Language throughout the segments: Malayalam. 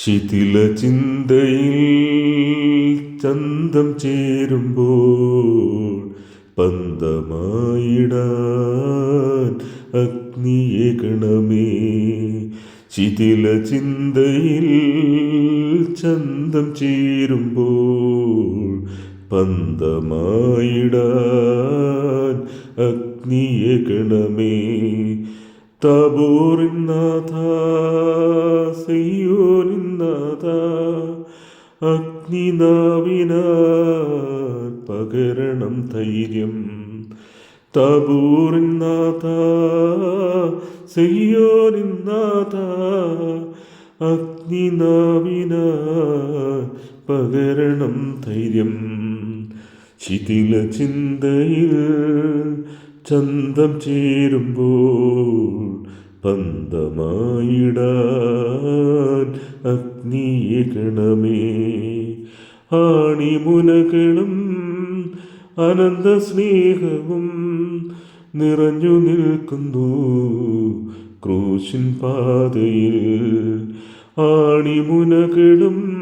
ശിഥില ചിന്തയിൽ ചന്തം ചേരുമ്പോൾ പന്തമായിടാൻ അഗ്നിയെ ഗണമേ. ശിഥില ചിന്തയിൽ ചന്തം ചേരുമ്പോൾ പന്തമായിടാൻ അഗ്നിയെ ഗണമേ. തബോറിന്നാഥ സെയ്യോനിന്നാഥ അഗ്നിനാവിനാൽ പകരണം ധൈര്യം. തബൂറിന്നാഥ സെയ്യോനിന്നാഥ അഗ്നിനാവിനാൽ പകരണം ധൈര്യം. ശിഥില ചിന്തയിൽ ചന്തം ചേരുമ്പോൾ പന്തമായിടാൻ അഗ്നിയെ ഗണമേ. ആണിമുനകളും അനന്ത സ്നേഹവും നിറഞ്ഞു നിൽക്കുന്നു ക്രൂശിൻ പാതയിൽ. ആണിമുനകളും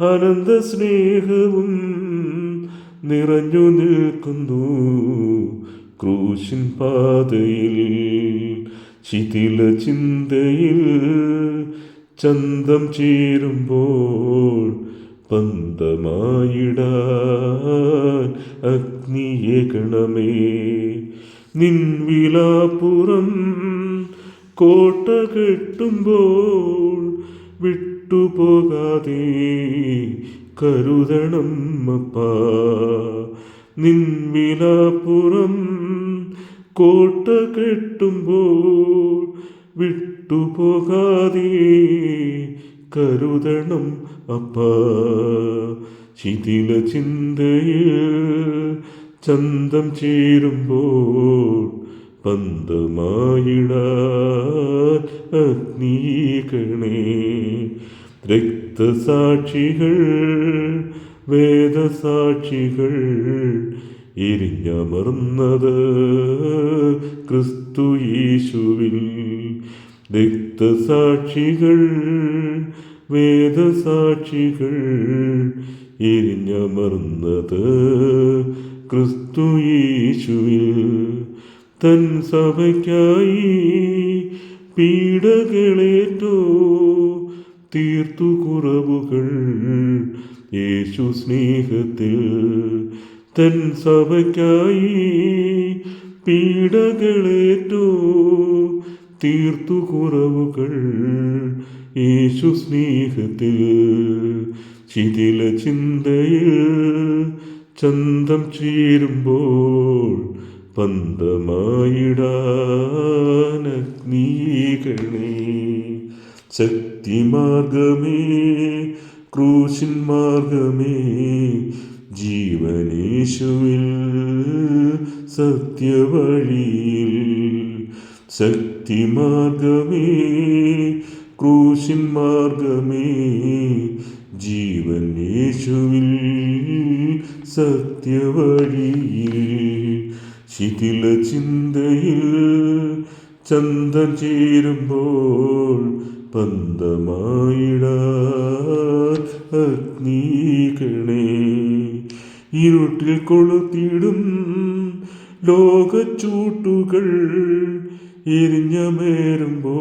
അനന്ത സ്നേഹവും നിറഞ്ഞു നിൽക്കുന്നു ക്രൂശിൻ പാതയിൽ ശിഥില ചിന്തയിൽ ചന്തം ചേരുമ്പോൾ പന്തമായിടാൻ അഗ്നിയെ ഗണമേ. നിൻവിലാപ്പുറം കോട്ട കെട്ടുമ്പോൾ വിട്ടുപോകാതെ കരുതണം അപ്പാ. നിൻവിലാപ്പുറം കോട്ട കെട്ടുമ്പോൾ വിട്ടുപോകാതെ കരുതണം അപ്പ. ശിഥില ചിന്തയിൽ ചന്തം ചേരുമ്പോൾ പന്തമായിടാൻ അഗ്നീകണേ രക്തസാക്ഷികൾ വേദസാക്ഷികൾ എരിഞ്ഞമർന്നത് ക്രിസ്തു യേശുവിൽ. രക്തസാക്ഷികൾ വേദസാക്ഷികൾ എരിഞ്ഞമർന്നത് ക്രിസ്തു യേശുവിൽ. തൻ സഭയ്ക്കായി പീഡകളേറ്റോ തീർത്തു കുറവുകൾ യേശു സ്നേഹത്തിൽ തൻ സഭയ്ക്കായി പീഡകളേറ്റു. തീർത്തു കുറവുകൾ യേശു സ്നേഹത്തിൽ. ശിഥില ചിന്തയിൽ ചന്തം ചേരുമ്പോൾ പന്തമായിടാനഗ്നീകണേ ശക്തിമാർഗമേ ക്രൂശിൻ മാർഗമേ. ജീവനേശുവിൽ സത്യവഴിയിൽ ശക്തിമാർഗമേ. ക്രൂശിൻ മാർഗമേ. ജീവനേശുവിൽ സത്യവഴിയിൽ ശിഥില ചിന്തയിൽ ചന്തം ചേരുമ്പോൾ പന്തമായിടാൻ അഗ്നീകണേ. ഇരുട്ടിൽ കൊളുത്തിടും ലോകച്ചൂട്ടുകൾ. എരിഞ്ഞമേരുമ്പോ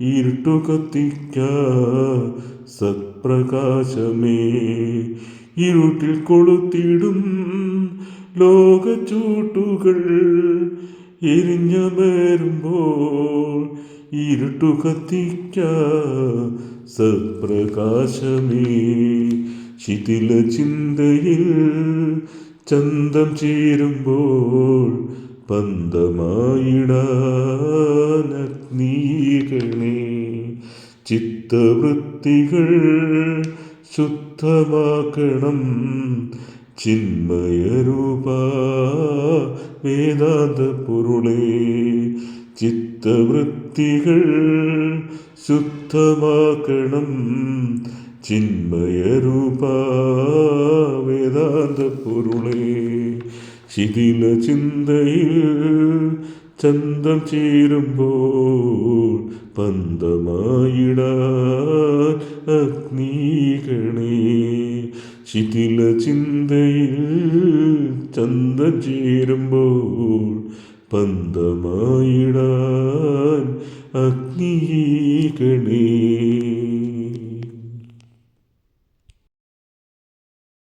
ഇരുട്ടു കത്തിക്ക സത്പ്രകാശമേ. ഇരുട്ടിൽ കൊളുത്തിടും ലോകച്ചൂട്ടുകൾ. എരിഞ്ഞമേറുമ്പോൾ ഇരുട്ടു കത്തിക്ക സത്പ്രകാശമേ. ശിഥില ചിന്തയിൽ ചന്തം ചേരുമ്പോൾ പന്തമായിടാനഗ്നീകണേ ചിത്തവൃത്തികൾ ശുദ്ധമാക്കണം. ചിന്മയരൂപ വേദാന്ത പൊരുളേ ചിത്തവൃത്തികൾ ശുദ്ധമാക്കണം. ചിന്മയരൂപ വേദാന്ത പൊരുളേ ശിഥില ചിന്തയിൽ ചന്തം ചേരുമ്പോൾ പന്തമായിടാൻ അഗ്നീകണേ ശിഥില ചിന്തയിൽ ചന്തം ചേരുമ്പോൾ പന്തമായിടാൻ അഗ്നികണേ